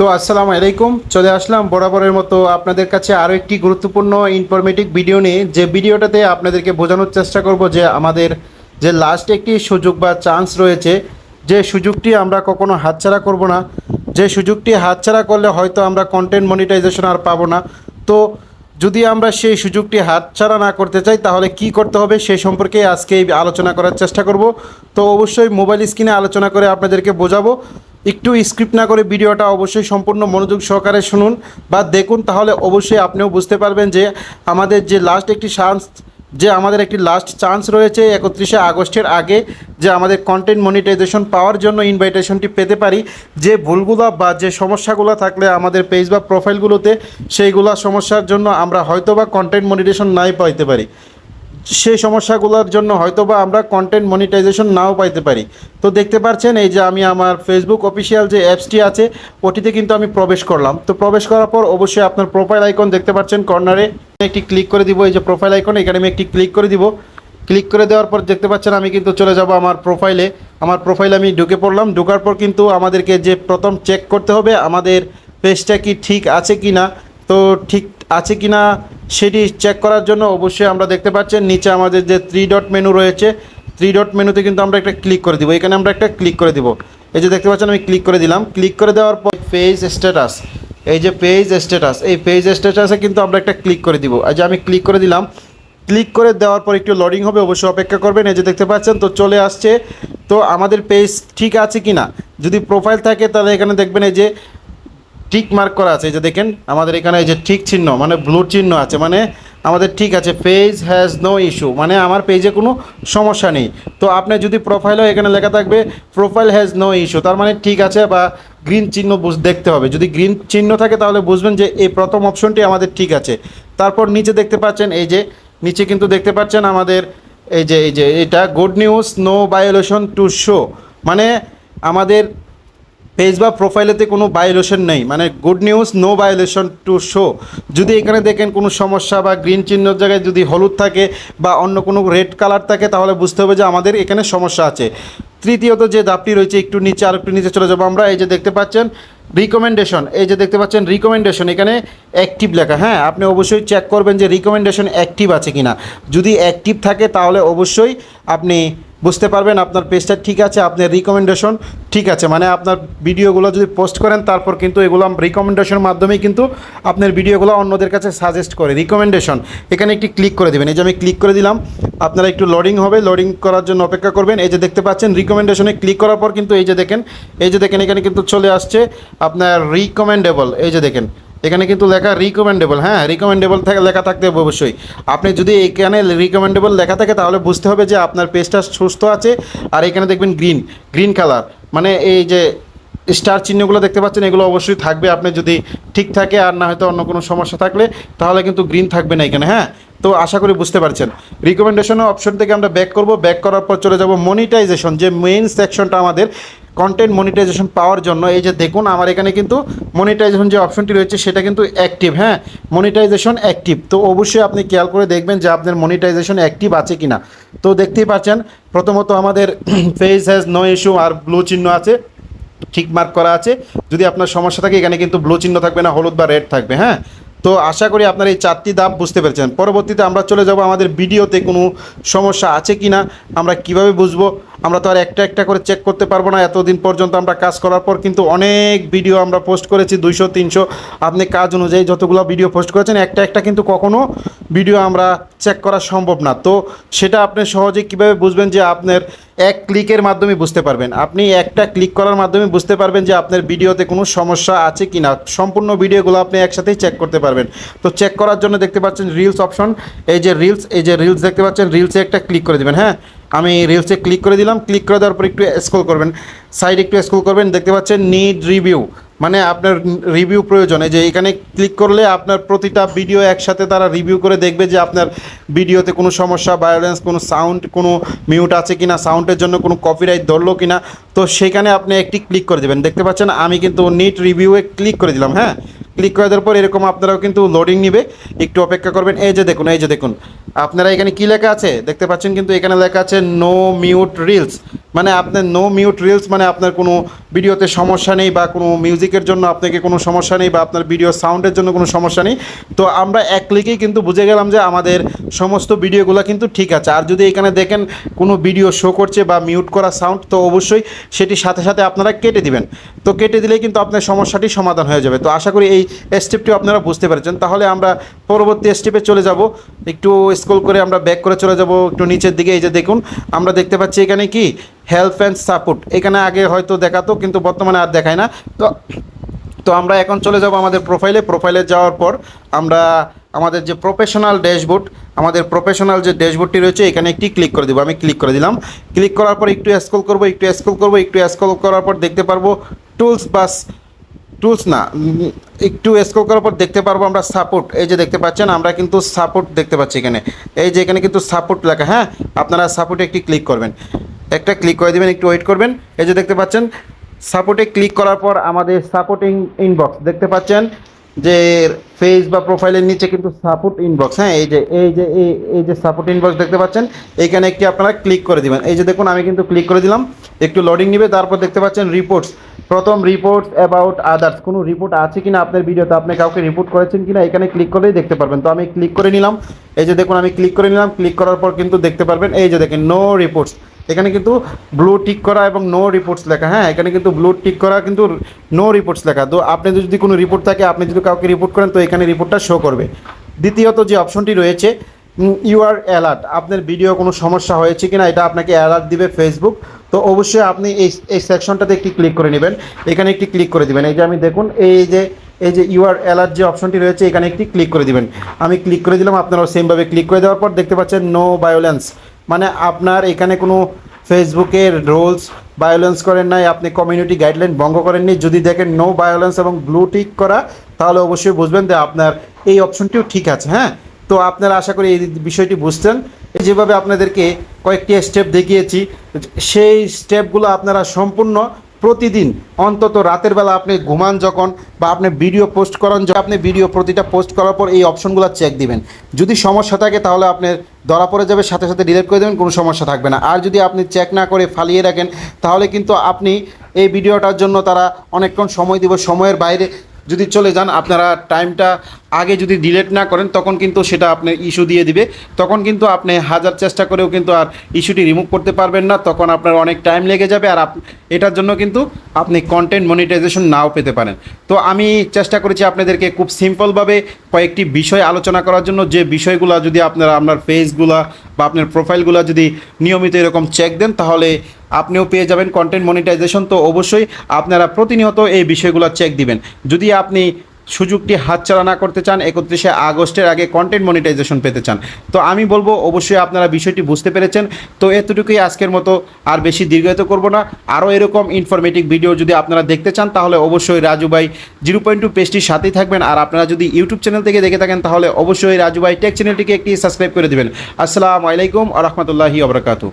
তো আসসালামু আলাইকুম, চলে আসলাম বরাবরের মতো আপনাদের কাছে আরও একটি গুরুত্বপূর্ণ ইনফরমেটিভ ভিডিও নিয়ে। যে ভিডিওটাতে আপনাদেরকে বোঝানোর চেষ্টা করব যে আমাদের যে লাস্ট একটি সুযোগ বা চান্স রয়েছে, যে সুযোগটি আমরা কখনো হাতছাড়া করব না। যে সুযোগটি হাতছাড়া করলে হয়তো আমরা কন্টেন্ট মনিটাইজেশন আর পাবো না। তো যদি আমরা সেই সুযোগটি হাতছাড়া না করতে চাই, তাহলে কি করতে হবে সেই সম্পর্কে আজকে আলোচনা করার চেষ্টা করব। তো অবশ্যই মোবাইল স্ক্রিনে আলোচনা করে আপনাদেরকে বোঝাবো। একটু স্ক্রিপ্ট না করে ভিডিওটা অবশ্যই সম্পূর্ণ মনোযোগ সহকারে শুনুন বা দেখুন, তাহলে অবশ্যই আপনিও বুঝতে পারবেন যে আমাদের যে লাস্ট একটি চান্স যে আমাদের একটি লাস্ট চান্স রয়েছে একত্রিশে আগস্টের আগে, যে আমাদের কন্টেন্ট মনিটাইজেশন পাওয়ার জন্য ইনভাইটেশনটি পেতে পারি। যে ভুলগুলো বা যে সমস্যাগুলো থাকলে আমাদের পেজ বা প্রোফাইলগুলোতে সেইগুলো সমস্যার জন্য আমরা হয়তো বা কন্টেন্ট মনিটাইজেশন নাই পাইতে পারি। সেই সমস্যাগুলোর জন্য হয়তো বা আমরা কন্টেন্ট মনিটাইজেশন নাও পাইতে পারি। তো দেখতে পাচ্ছেন এই যে আমি আমার ফেসবুক অফিসিয়াল যে অ্যাপসটি আছে, ওটিতে কিন্তু আমি প্রবেশ করলাম। তো প্রবেশ করার পর অবশ্যই আপনার প্রোফাইল আইকন দেখতে পাচ্ছেন কর্নারে একটি ক্লিক করে দিব, এই যে প্রোফাইল আইকন এখানে আমি একটি ক্লিক করে দিব। ক্লিক করে দেওয়ার পর দেখতে পাচ্ছেন, আমি কিন্তু চলে যাব আমার প্রোফাইলে আমার প্রোফাইলে আমি ঢুকে পড়লাম, ঢোকার পর কিন্তু আমাদেরকে যে প্রথম চেক করতে হবে, আমাদের পেজটা কি ঠিক আছে কি না তো ঠিক আছে কি না সেটি চেক করার জন্য অবশ্যই আমরা দেখতে পাচ্ছেন, নিচে আমাদের যে থ্রি ডট মেনু রয়েছে থ্রি ডট মেনুতে কিন্তু আমরা একটা ক্লিক করে দিব। এখানে আমরা একটা ক্লিক করে দিব। এই যে দেখতে পাচ্ছেন, আমি ক্লিক করে দিলাম। ক্লিক করে দেওয়ার পর পেজ স্ট্যাটাস এই যে পেজ স্ট্যাটাস এই পেজ স্ট্যাটাসে কিন্তু আমরা একটা ক্লিক করে দিব। এই যে আমি ক্লিক করে দিলাম। ক্লিক করে দেওয়ার পর একটু লোডিং হবে, অবশ্যই অপেক্ষা করবেন। এই যে দেখতে পাচ্ছেন, তো চলে আসছে। তো আমাদের পেজ ঠিক আছে কি না যদি প্রোফাইল থাকে, তাহলে এখানে দেখবেন এই যে টিক মার্ক করা আছে। এই যে দেখেন, আমাদের এখানে এই যে ঠিক চিহ্ন মানে ব্লু চিহ্ন আছে মানে আমাদের ঠিক আছে পেজ হ্যাজ নো ইস্যু মানে আমার পেজে কোনো সমস্যা নেই। তো আপনার যদি প্রোফাইলও এখানে লেখা থাকবে প্রোফাইল হ্যাজ নো ইস্যু তার মানে ঠিক আছে বা গ্রিন চিহ্ন দেখতে হবে। যদি গ্রিন চিহ্ন থাকে, তাহলে বুঝবেন যে এই প্রথম অপশনটি আমাদের ঠিক আছে। তারপর নিচে দেখতে পাচ্ছেন, এই যে নিচে কিন্তু দেখতে পাচ্ছেন আমাদের এই যে এই যে, এটা good news no violation to show মানে আমাদের পেজ বা প্রোফাইলেতে কোনো ভায়োলেশন নেই। মানে good news no violation to show যদি এখানে দেখেন কোনো সমস্যা বা গ্রিন চিহ্নর জায়গায় যদি হলুদ থাকে বা অন্য কোনো রেড কালার থাকে, তাহলে বুঝতে হবে যে আমাদের এখানে সমস্যা আছে। তৃতীয়ত যে ধাপটি রয়েছে, একটু নিচে আর একটু নিচে চলে যাব আমরা। এই যে দেখতে পাচ্ছেন রিকমেন্ডেশন এই যে দেখতে পাচ্ছেন রিকমেন্ডেশন এখানে অ্যাক্টিভ লেখা। হ্যাঁ আপনি অবশ্যই চেক করবেন যে রিকমেন্ডেশন অ্যাক্টিভ আছে কিনা। যদি অ্যাক্টিভ থাকে, তাহলে অবশ্যই আপনি বুঝতে পারবেন, আপনার পেজটা ঠিক আছে আপনার রিকমেন্ডেশন ঠিক আছে। মানে আপনার ভিডিওগুলো যদি পোস্ট করেন, তারপর কিন্তু এগুলো রিকমেন্ডেশনের মাধ্যমেই কিন্তু আপনার ভিডিওগুলো অন্যদের কাছে সাজেস্ট করে। রিকমেন্ডেশন এখানে একটি ক্লিক করে দেবেন। এই যে আমি ক্লিক করে দিলাম, আপনারা একটু লোডিং হবে লোডিং করার জন্য অপেক্ষা করবেন। এই যে দেখতে পাচ্ছেন রিকমেন্ডেশনে ক্লিক করার পর কিন্তু এই যে দেখেন, এই যে দেখেন, এখানে কিন্তু চলে আসছে আপনার রিকমেন্ডেবল এই যে দেখেন এখানে কিন্তু লেখা রিকমেন্ডেবল হ্যাঁ রিকমেন্ডেবল থাকে, লেখা থাকতে হবে অবশ্যই। আপনি যদি এখানে রিকমেন্ডেবল লেখা থাকে, তাহলে বুঝতে হবে যে আপনার পেজটা সুস্থ আছে, আর এখানে দেখবেন গ্রিন গ্রিন কালার মানে এই যে স্টার চিহ্নগুলো দেখতে পাচ্ছেন, এগুলো অবশ্যই থাকবে। আপনি যদি ঠিক থাকে, আর না হয়তো অন্য কোনো সমস্যা থাকলে, তাহলে কিন্তু গ্রিন থাকবে না এখানে হ্যাঁ? তো আশা করি বুঝতে পারছেন। রিকমেন্ডেশনের অপশন থেকে আমরা ব্যাক করব। ব্যাক করার পর চলে যাব মনিটাইজেশন যে মেইন সেকশনটা আমাদের। কন্টেন্ট মনিটাইজেশন পাওয়ার জন্য, এই যে দেখুন আমার এখানে কিন্তু মনিটাইজেশন যে অপশনটি রয়েছে সেটা কিন্তু অ্যাক্টিভ হ্যাঁ? মনিটাইজেশন অ্যাক্টিভ তো অবশ্যই আপনি খেয়াল করে দেখবেন যে আপনার মনিটাইজেশন অ্যাক্টিভ আছে কি না তো দেখতেই পাচ্ছেন, প্রথমত আমাদের ফেস হ্যাজ নো ইস্যু আর ব্লু চিহ্ন আছে, ঠিক মার্ক করা আছে। যদি আপনার সমস্যা থাকে, এখানে কিন্তু ব্লু চিহ্ন থাকবে না, হলুদ বা রেড থাকবে হ্যাঁ? তো আশা করি আপনার এই চারটি ধাপ বুঝতে পেরেছেন। পরবর্তীতে আমরা চলে যাব আমাদের ভিডিওতে কোনো সমস্যা আছে কি না আমরা কীভাবে বুঝব আমরা তো আর একটা একটা করে চেক করতে পারব না। এতদিন পর্যন্ত আমরা কাজ করার পর কিন্তু অনেক ভিডিও আমরা পোস্ট করেছি, দুইশো, তিনশো। আপনি কাজ অনুযায়ী যতগুলো ভিডিও পোস্ট করেছেন, একটা একটা কিন্তু কখনো ভিডিও আমরা চেক করা সম্ভব না। তো সেটা আপনি সহজে কীভাবে বুঝবেন যে আপনার এক ক্লিকের মাধ্যমে বুঝতে পারবেন? আপনি একটা ক্লিক করার মাধ্যমে বুঝতে পারবেন যে আপনার ভিডিওতে কোনো সমস্যা আছে কি না সম্পূর্ণ ভিডিওগুলো আপনি একসাথেই চেক করতে পারবেন। তো চেক করার জন্য দেখতে পাচ্ছেন রিলস অপশন এই যে রিলস এই যে রিলস দেখতে পাচ্ছেন রিলসে একটা ক্লিক করে দেবেন হ্যাঁ? আমি রিলসে ক্লিক করে দিলাম ক্লিক করে দেওয়ার পর একটু স্ক্রল করবেন। সাইড একটু স্ক্রল করবেন, দেখতে পাচ্ছেন নিড রিভিউ মানে আপনার রিভিউ প্রয়োজন। যে এখানে ক্লিক করলে আপনার প্রতিটা ভিডিও একসাথে তারা রিভিউ করে দেখবে যে আপনার ভিডিওতে কোনো সমস্যা ভায়োলেন্স কোনো সাউন্ড কোনো মিউট আছে কিনা সাউন্ডের জন্য কোনো কপিরাইট ধরলো কিনা। তো সেখানে আপনি একটি ক্লিক করে দেবেন। দেখতে পাচ্ছেন, আমি কিন্তু নিট রিভিউয়ে ক্লিক করে দিলাম হ্যাঁ? ক্লিক করে দেওয়ার পর এরকম আপনারাও কিন্তু লোডিং নিবে। একটু অপেক্ষা করবেন। এই যে দেখুন, এই যে দেখুন। আপনারা এখানে কি লেখা আছে? দেখতে পাচ্ছেন কিন্তু এখানে লেখা আছে নো মিউট রিলস মানে আপনার নো মিউট রিলস মানে আপনার কোনো ভিডিওতে সমস্যা নেই বা কোনো মিউজিকের জন্য আপনাকে কোনো সমস্যা নেই বা আপনার ভিডিও সাউন্ডের জন্য কোনো সমস্যা নেই। তো আমরা এক ক্লিকেই কিন্তু বুঝে গেলাম যে আমাদের সমস্ত ভিডিওগুলো কিন্তু ঠিক আছে। আর যদি এখানে দেখেন কোনো ভিডিও শো করছে বা মিউট করা সাউন্ড তো অবশ্যই সেটি সাথে সাথে আপনারা কেটে দিবেন। তো কেটে দিলেই কিন্তু আপনার সমস্যাটি সমাধান হয়ে যাবে। তো আশা করি এই স্টেপটি আপনারা বুঝতে পেরেছেন। তাহলে আমরা পরবর্তী স্টেপে চলে যাব। একটু স্ক্রল করে আমরা ব্যাক করে চলে যাব, একটু নিচের দিকে, এই যে দেখুন, আমরা দেখতে পাচ্ছি এখানে কি? হেল্প অ্যান্ড সাপোর্ট এখানে আগে হয়তো দেখাতো, কিন্তু বর্তমানে আর দেখায় না। তো তো আমরা এখন চলে যাব আমাদের প্রোফাইলে প্রোফাইলে যাওয়ার পর আমরা আমাদের যে প্রফেশনাল ড্যাশবোর্ড আমাদের প্রফেশনাল যে ড্যাশবোর্ডটি রয়েছে, এখানে একটি ক্লিক করে দেবো। আমি ক্লিক করে দিলাম। ক্লিক করার পর একটু স্ক্রল করব, একটু স্ক্রল করব, একটু স্ক্রল করার পর দেখতে পারব টুলস বাস টুলস না একটু স্ক্রল করার পর দেখতে পারব আমরা সাপোর্ট এই যে দেখতে পাচ্ছেন, আমরা কিন্তু সাপোর্ট দেখতে পাচ্ছি এখানে। এই যে এখানে কিন্তু সাপোর্ট লেখা হ্যাঁ? আপনারা সাপোর্টে একটি ক্লিক করবেন। একটা ক্লিক করে দেবেন, একটু ওয়েট করবেন। এই যে দেখতে পাচ্ছেন সাপোর্টে ক্লিক করার পর আমাদের সাপোর্টিং ইনবক্স দেখতে পাচ্ছেন যে ফেস বা প্রোফাইলের নিচে কিন্তু সাপোর্ট ইনবক্স হ্যাঁ? এই যে এই যে, এই এই যে সাপোর্ট ইনবক্স দেখতে পাচ্ছেন এইখানে একটি আপনারা ক্লিক করে দিবেন। এই যে দেখুন, আমি কিন্তু ক্লিক করে দিলাম। একটু লোডিং নেবে, তারপর দেখতে পাচ্ছেন রিপোর্টস প্রথম রিপোর্টস অ্যাবাউট আদার্স কোনো রিপোর্ট আছে কিনা আপনার ভিডিওতে আপনি কাউকে রিপোর্ট করেছেন কিনা? এখানে ক্লিক করলেই দেখতে পারবেন। তো আমি ক্লিক করে নিলাম। এই যে দেখুন, আমি ক্লিক করে নিলাম। ক্লিক করার পর কিন্তু দেখতে পারবেন। এই যে দেখেন নো রিপোর্টস এখানে কিন্তু ব্লু টিক করা এবং নো রিপোর্টস লেখা। হ্যাঁ এখানে কিন্তু ব্লু টিক করা কিন্তু নো রিপোর্টস লেখা। তো আপনি যদি কোনো রিপোর্ট থাকে, আপনি যদি কাউকে রিপোর্ট করেন, তো এখানে রিপোর্টটা শো করবে। দ্বিতীয়ত যে অপশনটি রয়েছে ইউ আর অ্যালার্ট আপনার ভিডিও কোনো সমস্যা হয়েছে কিনা, এটা আপনাকে অ্যালার্ট দিবে ফেসবুক তো অবশ্যই আপনি এই এই সেকশনটাতে একটি ক্লিক করে নেবেন। এখানে একটি ক্লিক করে দিবেন। এই যে আমি দেখুন, এই যে এই যে ইউ আর যে অপশনটি রয়েছে, এখানে একটি ক্লিক করে দিবেন। আমি ক্লিক করে দিলাম, আপনারাও সেমভাবে ক্লিক করে দেওয়ার পর দেখতে পাচ্ছেন নো ভায়োলেন্স মানে আপনার এখানে কোনো ফেসবুকের রোলস ভায়োলেন্স করেন নাই, আপনি কমিউনিটি গাইডলাইন ভঙ্গ করেননি যদি দেখেন নো ভায়োলেন্স এবং ব্লু টিক করা, তাহলে অবশ্যই বুঝবেন যে আপনার এই অপশনটিও ঠিক আছে হ্যাঁ? তো আপনারা আশা করি এই বিষয়টি বুঝতেন। এই যেভাবে আপনাদেরকে কয়েকটি স্টেপ দেখিয়েছি, সেই স্টেপগুলো আপনারা সম্পূর্ণ প্রতিদিন, অন্তত রাতের বেলা আপনি ঘুমান যখন বা আপনি ভিডিও পোস্ট করেন যখন, আপনি ভিডিও প্রতিটা পোস্ট করার পর এই অপশনগুলো চেক দিবেন। যদি সমস্যা থাকে তাহলে আপনি ধরা পড়ে যাবে, সাথে সাথে ডিলেট করে দেবেন, কোনো সমস্যা থাকবে না। আর যদি আপনি চেক না করে ফালিয়ে রাখেন, তাহলে কিন্তু আপনি এই ভিডিওটার জন্য তারা অনেকক্ষণ সময় দিব, সময়ের বাইরে যদি চলে যান, আপনারা টাইমটা আগে যদি ডিলেট না করেন, তখন কিন্তু সেটা আপনি ইস্যু দিয়ে দিবে। তখন কিন্তু আপনি হাজার চেষ্টা করেও কিন্তু আর ইস্যুটি রিমুভ করতে পারবেন না। তখন আপনার অনেক টাইম লেগে যাবে আর এটার জন্য কিন্তু আপনি কন্টেন্ট মনিটাইজেশন নাও পেতে পারেন। তো আমি চেষ্টা করেছি আপনাদেরকে খুব সিম্পলভাবে কয়েকটি বিষয় আলোচনা করার জন্য। যে বিষয়গুলো যদি আপনারা, আপনার পেজগুলা বা আপনার প্রোফাইলগুলো যদি নিয়মিত এরকম চেক দেন, তাহলে আপনিও পেয়ে যাবেন কন্টেন্ট মনিটাইজেশন তো অবশ্যই আপনারা প্রতিনিয়ত এই বিষয়গুলো চেক দিবেন। যদি আপনি সুযোগটি হাতছাড়া না করতে চান, একত্রিশে আগস্টের আগে কন্টেন্ট মনিটাইজেশন পেতে চান। তো আমি বলব, অবশ্যই আপনারা বিষয়টি বুঝতে পেরেছেন। তো এতটুকুই আজকের মতো, আর বেশি দীর্ঘায়িত করব না। আরও এরকম ইনফরমেটিভ ভিডিও যদি আপনারা দেখতে চান, তাহলে অবশ্যই রাজু ভাই জিরো পয়েন্ট টু পেজটির সাথেই থাকবেন। আর আপনারা যদি ইউটিউব চ্যানেল থেকে দেখে থাকেন, তাহলে অবশ্যই রাজু ভাই টেক চ্যানেলটিকে একটি সাবস্ক্রাইব করে দেবেন। আসসালামু আলাইকুম আ রহমতুল্লাহি আবরাকাতু